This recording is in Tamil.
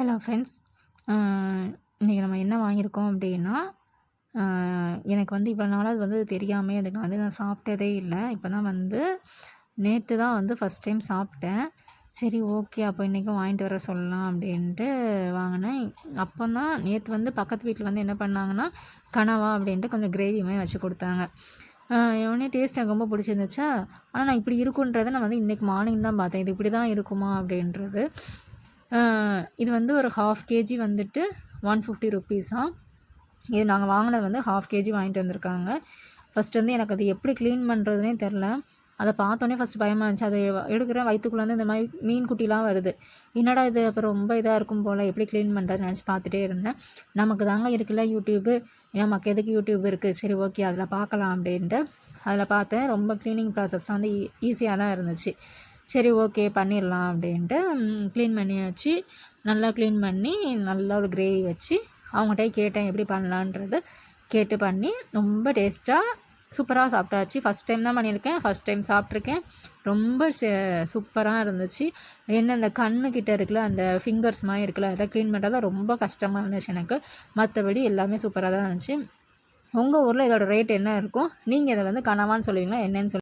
ஹலோ ஃப்ரெண்ட்ஸ் இன்றைக்கி நம்ம என்ன வாங்கியிருக்கோம் அப்படின்னா எனக்கு வந்து இவ்வளோ நாளாக அது வந்து தெரியாமல் அதுக்கு வந்து நான் சாப்பிட்டதே இல்லை. இப்போ தான் வந்து நேற்று தான் வந்து ஃபஸ்ட் டைம் சாப்பிட்டேன். சரி ஓகே அப்போ இன்றைக்கும் வாங்கிட்டு வர சொல்லலாம் அப்படின்ட்டு வாங்கினேன். அப்போ தான் நேற்று வந்து பக்கத்து வீட்டில் வந்து என்ன பண்ணாங்கன்னா கனவா அப்படின்ட்டு கொஞ்சம் கிரேவி மாதிரி வச்சு கொடுத்தாங்க. உடனே டேஸ்ட் எனக்கு ரொம்ப பிடிச்சிருந்துச்சா? ஆனால் நான் இப்படி இருக்குன்றதை நான் வந்து இன்றைக்கி மார்னிங் தான் பார்த்தேன். இது இப்படி தான் இருக்குமா அப்படின்றது. இது வந்து ஒரு ஹாஃப் கேஜி வந்துட்டு ஒன் ஃபிஃப்டி ருப்பீஸா இது நாங்கள் வாங்கினது வந்து ஹாஃப் கேஜி வாங்கிட்டு வந்திருக்காங்க. ஃபஸ்ட் வந்து எனக்கு அது எப்படி க்ளீன் பண்ணுறதுனே தெரில அதை பார்த்தோன்னே ஃபஸ்ட் பயமாக இருந்துச்சு. அதை எடுக்கிறேன் வயிற்றுக்குள்ளேருந்து இந்த மாதிரி மீன் குட்டிலாம் வருது. என்னடா இது? அப்புறம் ரொம்ப இதாக இருக்கும் போல். எப்படி க்ளீன் பண்ணுறதுன்னு நினச்சி பார்த்துட்டே இருந்தேன். நமக்கு தாங்க இருக்குல்ல யூடியூப்பு நமக்கு எதுக்கு யூடியூப் இருக்குது சரி ஓகே அதில் பார்க்கலாம் அப்படின்ட்டு. அதில் பார்த்தேன். ரொம்ப க்ளீனிங் ப்ராசஸ்லாம் வந்து e-, ஈஸியாக தான் இருந்துச்சு. சரி ஓகே பண்ணிடலாம் அப்படின்ட்டு க்ளீன் பண்ணியாச்சு நல்லா க்ளீன் பண்ணி நல்லா ஒரு கிரேவி வச்சு அவங்ககிட்ட கேட்டேன் எப்படி பண்ணலான்றது கேட்டு பண்ணி ரொம்ப டேஸ்ட்டாக சூப்பராக சாப்பிட்டாச்சு. ஃபஸ்ட் டைம் தான் பண்ணியிருக்கேன் ஃபஸ்ட் டைம் சாப்பிட்ருக்கேன். ரொம்ப சூப்பராக இருந்துச்சு. என்ன அந்த கண்ணுக்கிட்ட இருக்குல்ல அந்த ஃபிங்கர்ஸ் மாதிரி இருக்குல்ல அதை க்ளீன் பண்ணுறதா ரொம்ப கஷ்டமாக இருந்துச்சு எனக்கு. மற்றபடி எல்லாமே சூப்பராக தான் இருந்துச்சு. உங்கள் ஊரில் இதோட ரேட் என்ன இருக்கும்? நீங்கள் இதை வந்து கனவான்னு சொல்லுவீங்களா என்னன்னு சொல்லி